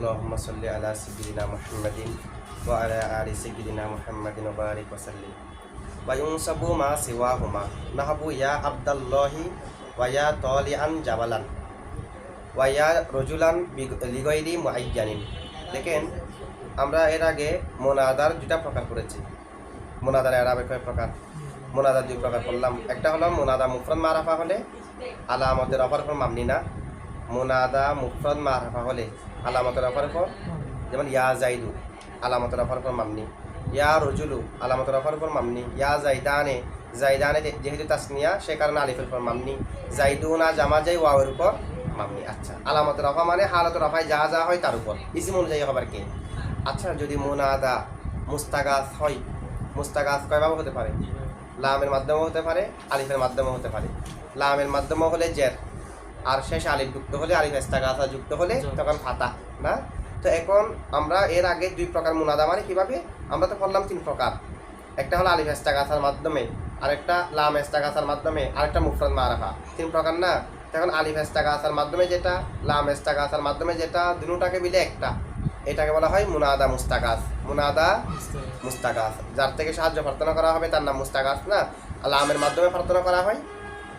আল্লাহম্মা সাল্লি আলা সিবিনা মুহাম্মাদিন ওয়া আলা আলি সিবিনা মুহাম্মাদিন দেখেন আমরা এর আগে মোনাদার দুটা প্রকার করেছি মোনাদার আরবে কয় প্রকার মোনাদার দুই প্রকার করলাম একটা হলো মোনাদা মুফরান মারাফা হলে আলা আমাদের অপর মামনি না। মোনাদা, মুফরদ মারফা হলে আলামতের অফার ফর যেমন ইয়া জাইদু আলামতের অফার ফর মামনি। ইয়া রজুলু, আলামতের অফার ফর মামনি। ইয়া জাইদানে জাইদানে যেহেতু তাসনিয়া, সে কারণে আলিফের ফর মামনি। জাইদুনা জামা যাই ওয়াওয়ের উপর মামনি। আচ্ছা আলামতের রফা মানে হালতের রফায় যা যা হয় তার উপর। ইসিম অনুযায়ী হবার কে? আচ্ছা যদি মোনাদা, মুস্তাগাস হয়, মুস্তাগাস কয়ভাবে হতে পারে? লামের মাধ্যমেও হতে পারে, আলিফের মাধ্যমেও হতে পারে। লামের মাধ্যমে হলে জের। আর শেষ আলিফ যুক্ত হলে আলিফ ইস্তাগাসা যুক্ত হলে তখন ফাতা না? তো এখন আমরা এর আগে দুই প্রকার মুনাদা মানে কীভাবে? আমরা তো করলাম তিন প্রকার। একটা হলো আলিফ ইস্তাগাসার মাধ্যমে আরেকটা লাম ইস্তাগাসার মাধ্যমে আরেকটা মুফরাদ মারাফা। তিন প্রকার না? তখন আলিফ ইস্তাগাসার মাধ্যমে যেটা লাম ইস্তাগাসার মাধ্যমে যেটা দুটাকে মিলে একটা। এটাকে বলা হয় মুনাদা মুস্তাগাস মুনাদা মুস্তাগাস যার থেকে সাহায্য প্রার্থনা করা হবে তার নাম মুস্তাগাস না? আলামের মাধ্যমে প্রার্থনা করা হয়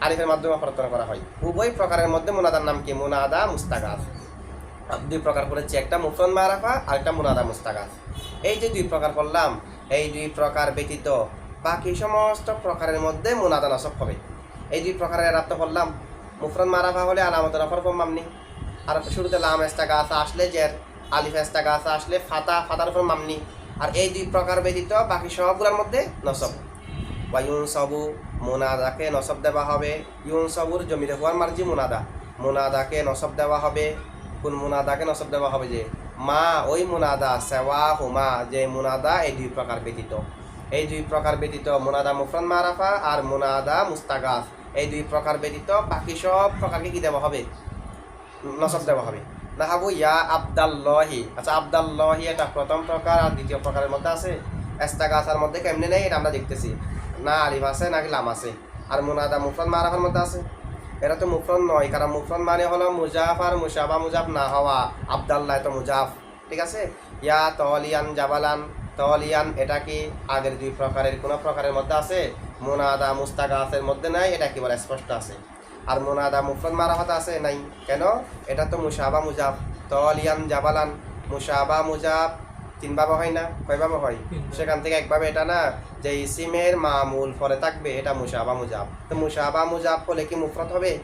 আরিফের মাধ্যমে প্রার্থনা করা হয়। উভয় প্রকারের মধ্যে মুনাদার নাম কি? মুনাদা মুস্তাগাস দুই প্রকার করেছি একটা মুফরন মারাফা আর একটা মুনাদা মুস্তাগাস এই যে দুই প্রকার করলাম এই দুই প্রকার ব্যতীত বাকি সমস্ত প্রকারের মধ্যে মুনাদা নসব হবে। এই দুই প্রকারের রাত্ত করলাম মুফরন মারাফা হলে আলামত রফর মামনি। আর শুরুতে লাম এস্তাগাস আসলে জের, আলিফ এস্তাগাস আসলে ফাতা, ফাতার উপর মামনি। আর এই দুই প্রকার ব্যতীত বাকি সবগুলোর মধ্যে নসব। বা ইউন সবু মোনাদাকে নসব দেওয়া হবে। ইউন সবুর জমিতে হওয়ার মার্জি মোনাদা। মোনাদাকে নসব দেওয়া হবে। কোন মোনাদাকে নসব দেওয়া হবে যে, মা, ওই মোনাদা সেওয়া হুমা যে মোনাদা, এই দুই প্রকার ব্যতীত। এই দুই প্রকার ব্যতীত মোনাদা মুফরান মারাফা আর মোনাদা মুস্তাগাস এই দুই প্রকার ব্যতীত বাকি সব প্রকারকে কি দেওয়া হবে? নসব দেওয়া হবে। দেখাবো ইয়া আবদাল্লাহি। আচ্ছা আবদাল্লাহি এটা প্রথম প্রকার। আর দ্বিতীয় প্রকারের মধ্যে আছে। এস্তাগাসার মধ্যে কেমনে নেই এটা আমরা দেখতেছি। না আলিফ আছে নাকি লাম আছে? আর মুনাদা মুফরন মারাফার মধ্যে আছে? এটা তো মুফরন নয়, কারণ মুফরন মানে হলো মুজাফ আর মুসাবা মুজাফ না হওয়া, আবদাল্লাহ তো মুজাফ। ঠিক আছে? ইয়া তলিয়ান জাবালান তলিয়ান এটা কি আগের দুই প্রকারের, কোনো প্রকারের মধ্যে আছে? মুনাদা মুস্তাগাসের মধ্যে নাই, এটা কি একেবারে স্পষ্ট আছে। আর মোনাদা মুফরদ মারাফাত আছে? নাই। কেন? এটা তো মুসাবা মুজাফ। তলিয়ান জাবালান মুসাবা মুজাফ তিনভাবে হয় না কয়ভাবে হয়? সেখান থেকে একভাবে এটা না যে ইসিমের মামুল পরে থাকবে এটা মুসাবা মুজাব তো মুসাবা মুজাফ হলে কি মুফরত হবে?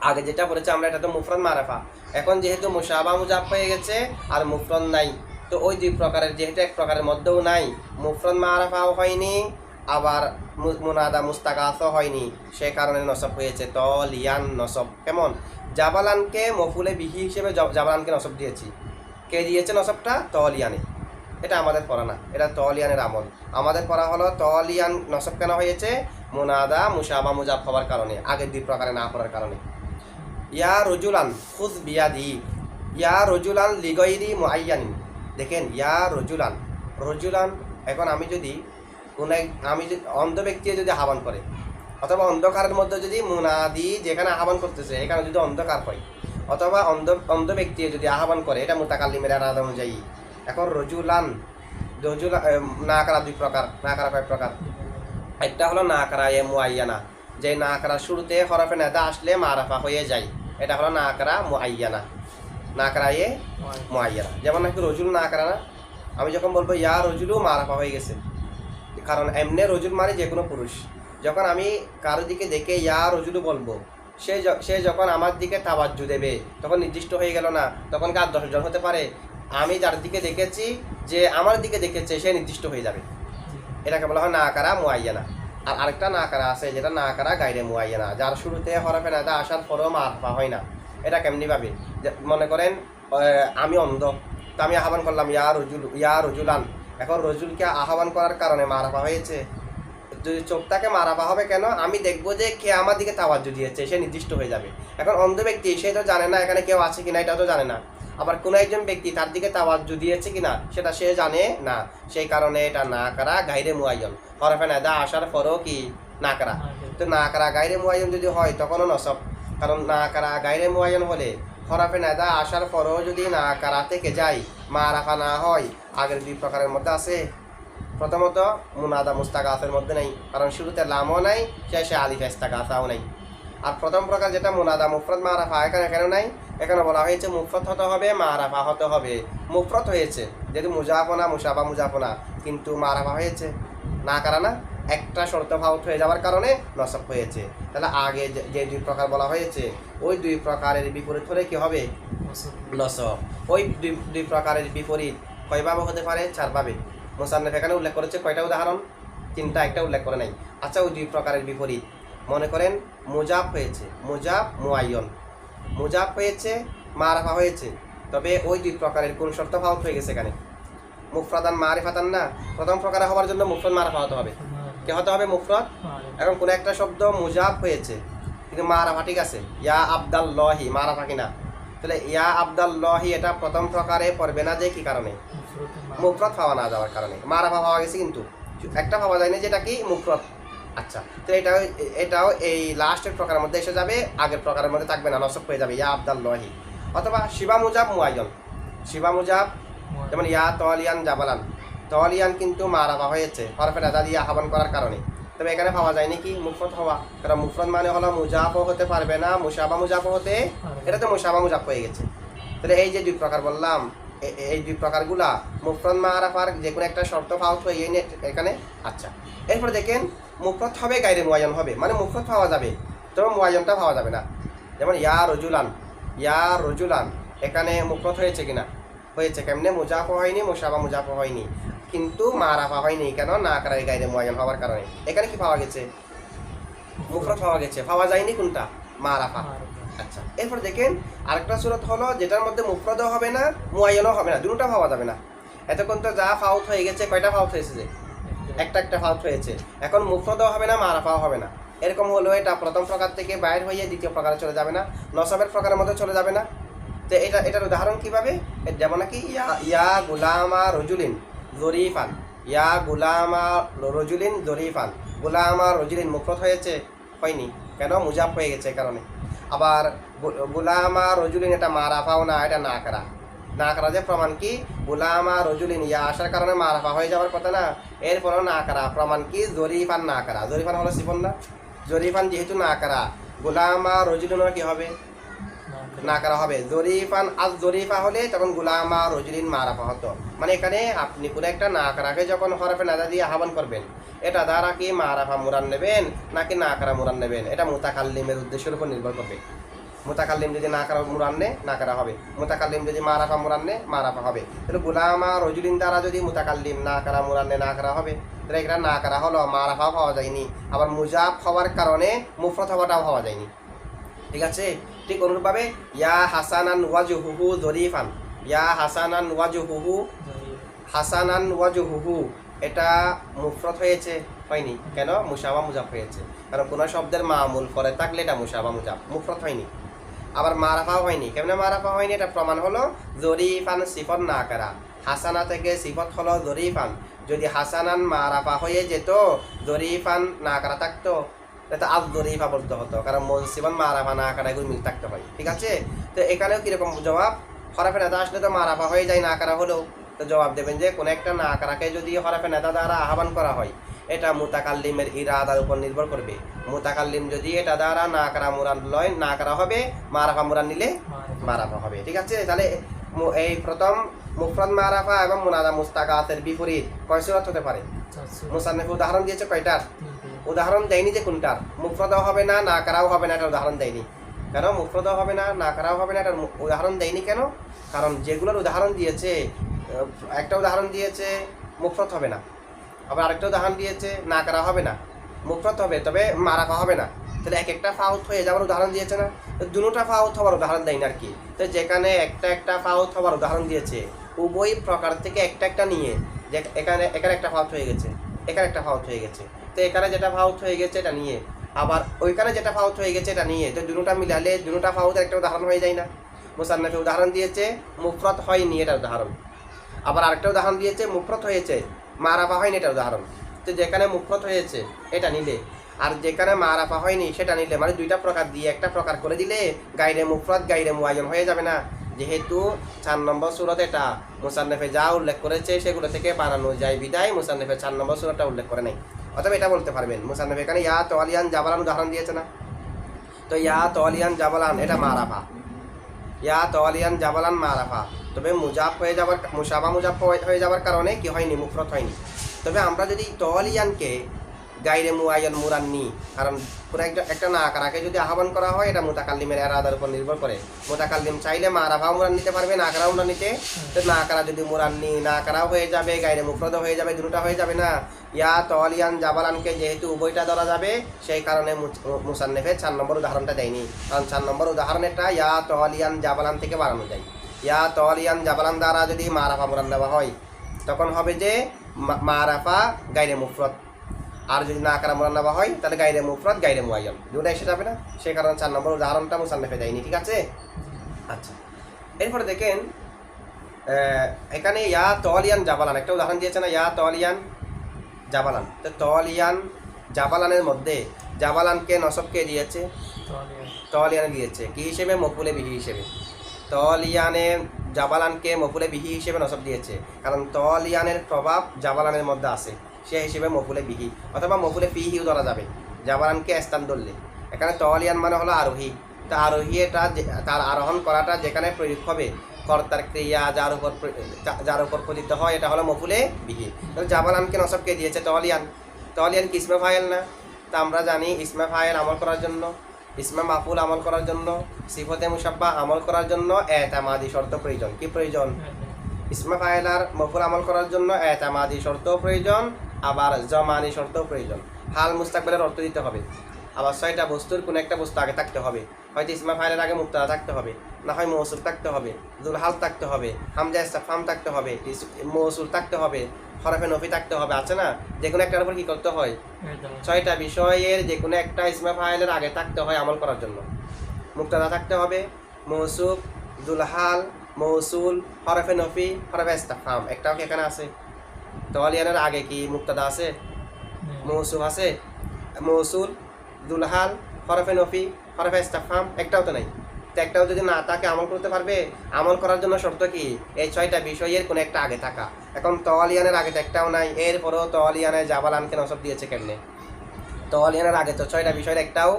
আগে যেটা বলেছে আমরা এটা তো মুফরত মারাফা। এখন যেহেতু মুসাবা মুজাফ হয়ে গেছে আর মুফরত নাই তো ওই দুই প্রকারের যেহেতু এক প্রকারের মধ্যেও নাই মুফরত মারাফাও হয়নি আবার মুনাদা মুস্তাগাসও হয়নি। সে কারণে নসব হয়েছে তলিয়ান নসব। কেমন? জাবালানকে মফুলে বিহি হিসেবে জব- জাবালানকে নসব দিয়েছি। কে দিয়েছে নসবটা? তলিয়ানে এটা আমাদের পড়া না, এটা তলিয়ানের আমল। আমাদের পড়া হলো তলিয়ান নসব কেন হয়েছে? মুনাদা মুসাবা মুজাফ হওয়ার কারণে, আগের দুই প্রকারে না পড়ার কারণে। ইয়া রজুলান খুদ বিয়াদি, ইয়া রজুলান লিগৈরি মুআইয়ানিন। দেখেন, ইয়া রজুলান রজুলান এখন আমি যদি কোন আমি অন্ধ ব্যক্তি যদি আহ্বান করে, অথবা অন্ধকারের মধ্যে যদি মুনাদি যেখানে আহ্বান করতেছে, এখানে যদি অন্ধকার হয় অথবা অন্ধ অন্ধ ব্যক্তি যদি আহ্বান করে, এটা মুতাকাল্লিমের আলাদা অনুযায়ী। এখন রজুলান, রজুলা না করা দুই প্রকার না করা কয়েক প্রকার? একটা হলো না করা এ মুআইয়ানা, যে না করা শুরুতে হরফে নেদা আসলে মারাফা হয়ে যায়। এটা হলো না করা মুআইয়ানা না করা এ মুআইয়ানা। যেমন নাকি রজুল না করা না, আমি যখন বলব, ইয়া রজুলও মারাফা হয়ে গেছে। কারণ এমনি রজুল মানে যে কোনো পুরুষ। যখন আমি কারও দিকে দেখে ইয়া রজুলু বলব সে সে যখন আমার দিকে তাবাজ্জু দেবে, তখন নির্দিষ্ট হয়ে গেল না, তখন কার দশজন হতে পারে? আমি যার দিকে দেখেছি, যে আমার দিকে দেখেছে, সে নির্দিষ্ট হয়ে যাবে। এটাকে বলা হয় না কারা মুআইয়ানা। আর আরেকটা না কারা আছে, যেটা না কারা গাইরে মুআইয়ানা, যার শুরুতে হরফে নাদা আসার পরেও মারফা হয় না। এটা কেমনি ভাবে? মনে করেন আমি অন্ধ, তো আমি আহ্বান করলাম, ইয়া রজুল, ইয়া রজুলান। এখন রজুলকে আহ্বান করার কারণে মারাফা হয়েছে। যদি চোখটাকে মারাফা হবে কেন? আমি দেখব যে কে আমার দিকে তাওয়াজ্জু দিয়েছে, সে নির্দিষ্ট হয়ে যাবে। এখন অন্ধ ব্যক্তি, সে তো জানে না এখানে কেউ আছে কিনা এটা তো জানে না। আবার কোনো একজন ব্যক্তি তার দিকে তাওয়াজ্জু দিয়েছে কিনা, সেটা সে জানে না। সেই কারণে এটা না করা, গাইরে মুআয়ন হরফে নাদা আসার পরও কি? না করা। তো না করা, গাইরে মুআয়ন যদি হয়, তখনও নসব। কারণ না করা, গাইরে মুআয়ন হলে হরফে নাদা আসার পরেও যদি না কারা থেকে যায় মা রাফা না হয়, আগের দুই প্রকারের মধ্যে আছে। প্রথমত মুনাদা মুস্তাগাফের মধ্যে নেই কারণ শুরুতে লামও নাই শেষে আলিফ ইস্তাগাফাও নাই। আর প্রথম প্রকার যেটা মুনাদা মুফরত মা রাফা এখানে কেন নাই? এখানে বলা হয়েছে মুফরত হতে হবে মা রাফা হতে হবে। মুফরত হয়েছে যেহেতু মুজাফনা মুসাফা মুজাফনা কিন্তু মা রাফা হয়েছে। না কারা না? একটা শর্ত ভাউট হয়ে যাওয়ার কারণে নসব হয়েছে। তাহলে আগে যে- যে দুই প্রকার বলা হয়েছে ওই দুই প্রকারের বিপরীত হলে কি হবে? নসব। ওই দুই দুই প্রকারের বিপরীত কয়ভাবে হতে পারে? চারভাবে মোসান্নফ এখানে উল্লেখ করেছে কয়টা উদাহরণ? তিনটা, একটা উল্লেখ করে নাই। আচ্ছা ওই দুই প্রকারের বিপরীত। মনে করেন মুজাব হয়েছে মুজাব মুআয়ন মুজাব হয়েছে, মারাফা হয়েছে। তবে ওই দুই প্রকারের কোন শর্ত ফাউট হয়ে গেছে এখানে? মুফরাদান মারিফাতান না? প্রথম প্রকারে হওয়ার জন্য মুফরদ মারাফা হতে হবে। কে হতে হবে? মুফরদ। এখন কোন একটা শব্দ মুজাব হয়েছে, কিন্তু মারাফা ঠিক আছে। ইয়া আবদাল্লাহি, মারাফা কিনা? তাহলে ইয়া আবদাল্লাহি এটা প্রথম প্রকারে পড়বে না যে কি কারণে? মুফরত পাওয়া না যাওয়ার কারণে। মারাফা পাওয়া গেছে কিন্তু। একটা পাওয়া যায়নি যেটা কি? মুফরত আচ্ছা তো এটাও এটাও এই লাস্টের প্রকারের মধ্যে এসে যাবে আগের প্রকারের মধ্যে থাকবে না নসব হয়ে যাবে ইয়া আবদাল্লাহি। অথবা শিবা মুজাব মুআয়ন শিবা মুজাব যেমন ইয়া তলিয়ান জাবালান। তলিয়ান কিন্তু মারাফা হয়েছে হরফের আদা দিয়ে আহ্বান করার কারণে। তবে এখানে পাওয়া যায় নাকি মুফরত হওয়া। কারণ মুফরত মানে হলো মুজাফও হতে পারবে না মুসাবা মুজাফও হতে এটা তো মুসাবা মুজাফ হয়ে গেছে। তাহলে এই যে দুই প্রকার বললাম এই দুই প্রকারগুলা মুফরত মারাফার যে কোনো একটা শর্ত ফাউট হয়ে এই এখানে আচ্ছা। এরপর দেখেন, মুফরত হবে গাইরে মুয়ায়ন হবে। মানে মুফরত পাওয়া যাবে, তবে মুয়ায়নটা পাওয়া যাবে না। যেমন, ইয়া রজুলান ইয়া রজুলান, এখানে মুফরত হয়েছে কিনা? হয়েছে কেমনে? মুজাফ হয়নি মুসাবা মুজাফ হয়নি। কিন্তু মা মারাফা হয়নি কেন? না করার গাইরে মুয়ায়ন হওয়ার কারণে। এখানে কি পাওয়া গেছে? মুফরত পাওয়া গেছে। পাওয়া যায়নি কোনটা? মা মারাফা। আচ্ছা। এরপর দেখেন, আরেকটা সুরত হলো, যেটার মধ্যে মুফরদও হবে না মুয়ায়নও হবে না, দুটোটা পাওয়া যাবে না। এতক্ষণ তো যা ফাউট হয়ে গেছে, কয়টা ফাউট হয়েছে একটা একটা ফাউট হয়েছে। এখন মুফরদও হবে না, মারাফাও হবে না। এরকম হলো এটা প্রথম প্রকার থেকে বাইর হয়ে দ্বিতীয় প্রকারে চলে যাবে না, নসবের প্রকারের মধ্যে চলে যাবে না। তো এটা, এটার উদাহরণ কীভাবে? যেমন নাকি, ইয়া ইয়া গুলামা রজুলিন জরিফান, ইয়া গুলামা রজুলিন জরিফান, গুলামা রজুলিন মুফরত হয়েছে, হয়নি। কেন? মুজাব হয়ে গেছে কারণে। আবার গুলামা রজুলিন এটা মারাফাও না, এটা না করা। না করা যে প্রমাণ কি? গুলামা রজুলিন, ইয়া আসার কারণে মারাফা হয়ে যাওয়ার কথা না। এরপরও না করা। প্রমাণ কি? জরিফান না করা। জরিফান হলো সিফন না? জরিফান যেহেতু না করা, গুলামা রজুলিনও কি হবে? না করা হবে। জরিফান, আজ জরিফা হলে তখন গুলামা রজুলিন মারাফা হতো মানে এখানে আপনি কোনো একটা না করাকে যখন হরফে নাজা দিয়ে আহ্বান করবেন, এটা দ্বারা কি মারাফা মুরান নেবেন নাকি না করা মুরান নেবেন? এটা মুতাকাল্লিমের উদ্দেশ্যের উপর নির্ভর করবে। মুতাকাল্লিম যদি না করা মুরান নে, না করা হবে। মুতাকাল্লিম যদি মারাফা মুরান নে, মারাফা হবে। তাহলে গুলামা রজুলিন দ্বারা যদি মুতাকাল্লিম না করা মুরান নে, না করা হবে, তাহলে এটা না করা হলো মারাফা পাওয়া যায়নি। আবার মুজাব হওয়ার কারণে মুফরত হওয়াটাও পাওয়া যায়নি। ঠিক আছে? ঠিক অনুরূপভাবে, ইয়া হাসানান ওয়াজুহুহু জরিফান। ইয়া হাসানান ওয়াজুহুহু হাসানান ওয়াজুহুহু। এটা মুফরত হয়েছে? হয়নি। কেন? মুসাবা মুজাব হয়েছে। কারণ কোনো শব্দের মামুল পরে থাকলে এটা মুসাবা মুজাব। মুফরত হয়নি। আবার মারাফাও হয়নি। কেমনে মারাফা হয়নি? এটা প্রমাণ হলো জরিফান সিফত না করা। হাসানা থেকে সিফত হলো জরিফান। যদি হাসানান মারাফা হয়ে যেত, জরিফান না করা থাকতো। এটা জরিফা বলতে হতো কারণ মনসিবান মারাফা না এগুলো মিল থাকতে হয় ঠিক আছে? তো এখানেও কীরকম জবাব? হরফে নেতা আসলে তো মারাফা হয়ে যায় না করা হলেও। তো জবাব দেবেন যে কোনো একটা না করাকে যদি হরফে নেতা দ্বারা আহ্বান করা হয় এটা মুতাকাল্লিমের ইরাদার উপর নির্ভর করবে। মুতাকাল্লিম যদি এটা দ্বারা না করা মুরান লয় না করা হবে মারাফা মুরান নিলে মারাফা হবে। ঠিক আছে? তাহলে এই প্রথম মুফরদ মারাফা এবং মুনাদা মুস্তাকাতের বিপরীত কয় সুরত হতে পারে? মুসান্নফ উদাহরণ দিয়েছে কয়টার? উদাহরণ দেয়নি যে কোনটার। মুফরদও হবে না না করাও হবে না এটা উদাহরণ দেয়নি। কেন? মুফরদও হবে না না করাও হবে না, এটার উদাহরণ দেয়নি কেন? কারণ যেগুলোর উদাহরণ দিয়েছে একটা উদাহরণ দিয়েছে মুফরত হবে না। আবার আরেকটা উদাহরণ দিয়েছে, না করা হবে না। মুফরত হবে, তবে মারাফা হবে না। তাহলে এক একটা ফাউথ হয়ে যাওয়ার উদাহরণ দিয়েছে না? তো দুটোটা ফাউথ হওয়ার উদাহরণ দেয়নি আর কি। তো যেখানে একটা একটা ফাউথ হওয়ার উদাহরণ দিয়েছে, উভয় প্রকার থেকে একটা একটা নিয়ে, যে এখানে এখানে একটা ফাউথ হয়ে গেছে, এখানে একটা ফাউথ হয়ে গেছে। তো এখানে যেটা ফাউথ হয়ে গেছে এটা নিয়ে। আবার ওইখানে যেটা ফাউথ হয়ে গেছে এটা নিয়ে। তো দুটোটা মিলালে দুটোটা ফাউথের একটা উদাহরণ হয়ে যায় না। মুসান্নাফে উদাহরণ দিয়েছে মুফরত হয়নি এটা উদাহরণ। আবার আরেকটা উদাহরণ দিয়েছে মুফরত হয়েছে মারাফা হয়নি এটা উদাহরণ। তো যেখানে মুফরত হয়েছে, এটা নিলে। আর যেখানে মারাফা হয়নি, সেটা নিলে। মানে দুইটা প্রকার দিয়ে একটা প্রকার করে দিলে গাইরে মুফরত গাইরে মুআয়ন হয়ে যাবে না। যেহেতু চার নম্বর সুরত এটা। মুসান্নেফে যা উল্লেখ করেছে, সেগুলো থেকে বানানো যায় বিদায়। মুসান্নেফে চার নম্বর সুরতটা উল্লেখ করে নাই। অথবা এটা বলতে পারবেন। মুসান্নেফ এখানে, ইয়া তোয়ালিয়ান জাবালান উদাহরণ দিয়েছে না? তো, ইয়া তোয়ালিয়ান জাবালান এটা মারাফা। ইয়া তোয়ালিয়ান জাবালান মারাফা তবে মুজাব হয়ে যাবার, মুসাবা মুজাফ হয়ে- যাবার কারণে কি হয়নি, মুফরত হয়নি। তবে আমরা যদি তোয়ালিয়ানকে গাইরে মুআয়ন মুরান্নি। কারণ পুরো একটা একটা না আকারাকে যদি আহ্বান করা হয়, এটা মুতাকাল্লিমের এরাদার উপর নির্ভর করে। মুতাকাল্লিম চাইলে মারাফাও মুরান নিতে পারবে না আকারাও মুরান নিতে। তো না আকারা যদি মুরান্নি না আকারাও হয়ে যাবে, গাইরে মুফরদ হয়ে যাবে দুটোটা হয়ে যাবে না। ইয়া তোয়ালিয়ান জাবালানকে যেহেতু উভয়টা ধরা যাবে, সেই কারণে মুসান্নেফে চার নম্বর উদাহরণটা দেয়নি। কারণ চার নম্বর উদাহরণেরটা ইয়া তোয়ালিয়ান জাবালান থেকে বানানো যায়। ইয়া তোয়ালিয়ান জাবালান দ্বারা যদি মারাফা মুরান দেওয়া হয়, তখন হবে যে মারাফা গাইরে মুফরত আর যদি না আকারা মোরান নেওয়া হয় তাহলে গাইরে মুফরত গাইরে মুআয়ন দুটো এসে যাবে না? সেই কারণে চার নম্বর উদাহরণটা মুসান্নেফে দেয়নি ঠিক আছে? আচ্ছা। এরপরে দেখেন এখানে ইয়া তলিয়ান জাবালান একটা উদাহরণ দিয়েছে না? ইয়া তলিয়ান জাবালান। তো তলিয়ান জাবালানের মধ্যে জাবালানকে নসবকে দিয়েছে? তলিয়ানে দিয়েছে। কি হিসেবে? মকুলে বিহি হিসেবে। তলিয়ানে জাবালানকে মকুলে বিহি হিসেবে নসব দিয়েছে। কারণ তলিয়ানের প্রভাব জাবালানের মধ্যে আছে। সে হিসেবে মকুলে বিহি অথবা মকুলে ফিহিও ধরা যাবে। জাবালানকে স্থান ধরলে। এখানে তলিয়ান মানে হলো আরোহী। তা আরোহী এটা তার আরোহণ করাটা যেখানে প্রয়োগ হবে কর্তার ক্রিয়া যার উপর যার উপর পতিত হয় এটা হলো মকুলে বিহি। তো জাবালানকে নসবকে দিয়েছে? তলিয়ান তলিয়ান কি ইসমে ফাইল না? তা আমরা জানি ইসমে ফায়েল আমল করার জন্য ইসমা মাফুল আমল করার জন্য সিফতে মুসাব্বা আমল করার জন্য এতামাদি শর্ত প্রয়োজন। কি প্রয়োজন? ইসমা ফাইলার মফুল আমল করার জন্য এতামাদি শর্ত প্রয়োজন। আবার জমানি শর্ত প্রয়োজন। হাল মুস্তাকবেলের অর্থ দিতে হবে। আবার ছয়টা বস্তুর কোনো একটা বস্তু আগে থাকতে হবে। হয়তো ইসমা ফাইলের আগে মুক্তাদা থাকতে হবে না হয় মৌসুল থাকতে হবে দুলহাল থাকতে হবে হামজা ইস্তাফাম থাকতে হবে মৌসুল থাকতে হবে হরফে নফি থাকতে হবে আছে না? যে কোনো একটার উপর কি করতে হয়? ছয়টা বিষয়ের যে কোনো একটা ইসমা ফাইলের আগে থাকতে হয় আমল করার জন্য। মুক্তাদা থাকতে হবে মৌসুফ দুলহাল মৌসুল হরফে নফি হরফে ইস্তাফাম একটাও কি এখানে আছে? তোয়ালিয়ানের আগে কি মুক্তাদা আছে? মৌসুফ আছে? মৌসুল দুলহাল হরফে নফি হরফে ইস্তাফাম একটাও তো নাই। তো একটাও যদি না তাকে আমল করতে পারবে? আমল করার জন্য শর্ত কি? এই ছয়টা বিষয়ের কোনো একটা আগে থাকা। এখন তোয়ালিয়ানের আগে তো একটাও নাই এরপরেও তোয়ালিয়ানের জাবালানকে নসব দিয়েছে কেমনে? তোয়ালিয়ানের আগে তো ছয়টা বিষয়ের একটাও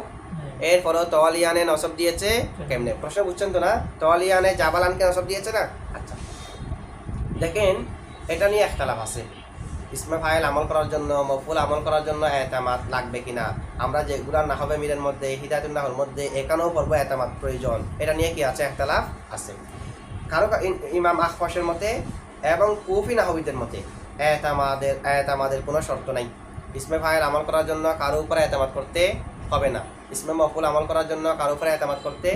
এরপরেও তোয়ালিয়ানে নসব দিয়েছে কেমনে? প্রশ্ন বুঝছেন তো না? তোয়ালিয়ানে জাবালানকে নসব দিয়েছে না? আচ্ছা। দেখেন এটা নিয়ে একটা লাভ আছে। ইসমে ফাইল আমল করার জন্য, মফুল আমল করার জন্য এতামাত লাগবে কিনা? আমরা যেগুলা নাহবে মিলের মধ্যে হিদায়তুল নাহর মধ্যে এখানেও পড়ব এতামাত প্রয়োজন। এটা নিয়ে কি আছে? একটা লাভ আছে কারও ইমাম আখফাসের মতে এবং কুফি নাহবিদের মতে এতামাদের এতামাদের কোনো শর্ত নাই। ইসমে ফাইল আমল করার জন্য কারও উপরে এতামাত করতে হবে না। ইসমে মফুল আমল করার জন্য কারও উপরে এতামাত করতে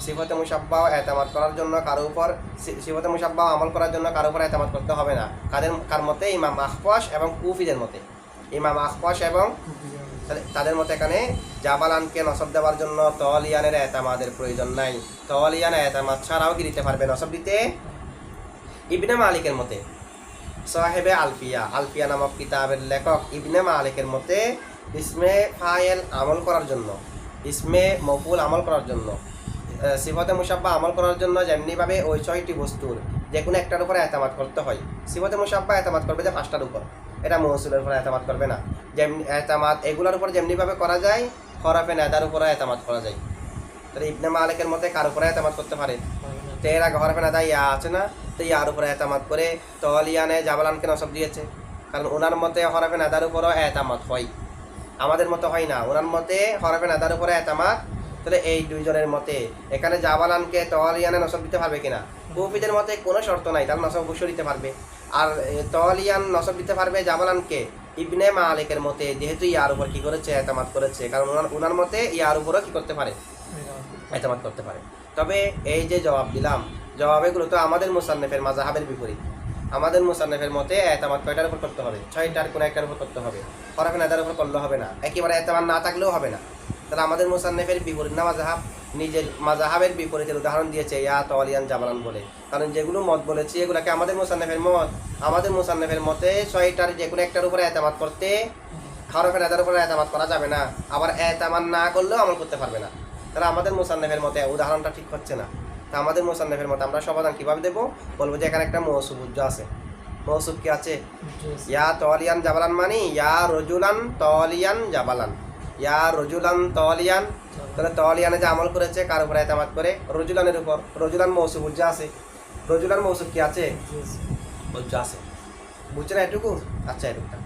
সিফতে মুসাব্বাও এতামাত করার জন্য কারও উপর সিফতে মুসাব্বাও আমল করার জন্য কারও উপর এতামাত করতে হবে না। কাদের, কার মতে? ইমাম আখফাস এবং কুফিদের মতে। ইমাম আখফাস এবং তাদের- মতে এখানে জাবালানকে নসব দেওয়ার জন্য তলিয়ানের এতামাদের প্রয়োজন নাই। তলিয়ান এতামাদ ছাড়াও কি দিতে পারবে? নসব দিতে? ইবনে মালিকের মতে। সাহেবে আলফিয়া। আলফিয়া নামক কিতাবের লেখক ইবনে মালিকের মতে, ইসমে ফায়েল আমল করার জন্য, ইসমে মকুল আমল করার জন্য সিফতে মুসাব্বা আমল করার জন্য যেমনিভাবে ওই ছয়টি বস্তুর যে কোনো একটার উপরে এতামাত করতে হয়। সিফতে মুসাব্বা এতামাত করবে যে পাঁচটার উপর। এটা মৌসুলের উপরে এতামাত করবে না। যেমনি এতামাত এগুলোর উপর যেমনিভাবে করা যায়, খরাফে নেদার উপরে এতামাত করা যায়। তাহলে ইবনে মালিকের মতে কার উপরে এতামাত করতে পারে? তো এর হরফে নাদা ইয়া আছে না? তো ইয়ার উপরে এতামাত করে তলিয়ানে জাবালানকে নসব দিয়েছে। কারণ ওনার মতে হরফে নাদার উপরও এতামাত হয়। আমাদের মতো হয় না। ওনার মতে হরফে নাদার উপরে এতামাত তাহলে এই দুইজনের মতে এখানে জাবালানকে তলিয়ানে নসব দিতে পারবে কিনা? কুফিদের মতে কোনো শর্ত নাই তার নসব অবশ্যই দিতে পারবে। আর এ, নসব দিতে পারবে জাবালানকে? ইবনে মালিকের মতে যেহেতু ইয়ার উপর কি করেছে এতামাত করেছে কারণ ওনার ওনার মতে ইয়ার উপরও কি করতে পারে? এতামাত করতে পারে। তবে এই যে জবাব দিলাম জবাব এগুলো তো আমাদের মুসান্নেফের মাজাহাবের বিপরীত। আমাদের মুসান্নেফের মতে এতামাত কয়টার উপর করতে হবে? ছয়টার কোনো একটার উপর করতে হবে। হরফে নাদার উপর করলে হবে না। একেবারে এতামাত না থাকলেও হবে না। তাহলে আমাদের মুসান্নেফের বিপরীত না মাজাহাব নিজের মাজাহাবের বিপরীতের উদাহরণ দিয়েছে ইয়া তওয়ালিয়ান জাবালান বলে। কারণ যেগুলো মত বলেছি এগুলাকে আমাদের মুসান্নেফের মত আমাদের মুসান্নেফের মতে ছয়টার যে কোনো একটার উপরে এতামাত করতে কারও উপরে এদের উপরে এতামাত করা যাবে না। আবার এতামাত না করলেও আমল করতে পারবে না। তাহলে আমাদের মোসান্নেফের মতে উদাহরণটা ঠিক হচ্ছে না। তা আমাদের মোসান্নেফের মতে আমরা সমাধান কীভাবে দেবো? বলব যে এখানে একটা মৌসুব উজ্জ আছে। মৌসুব কি আছে? ইয়া তলিয়ান জাবালান মানে ইয়া রজুলান তলিয়ান জাবালান ইয়া রজুলান তলিয়ান তাহলে তলিয়ানে যে আমল করেছে কার উপরে এতামাত করে রজুলানের উপর। রজুলান মৌসুম উজ্জা আছে। রজুলান মৌসুম কি আছে? উজ্জা আছে। বুঝছে না এটুকু? আচ্ছা এটুকু।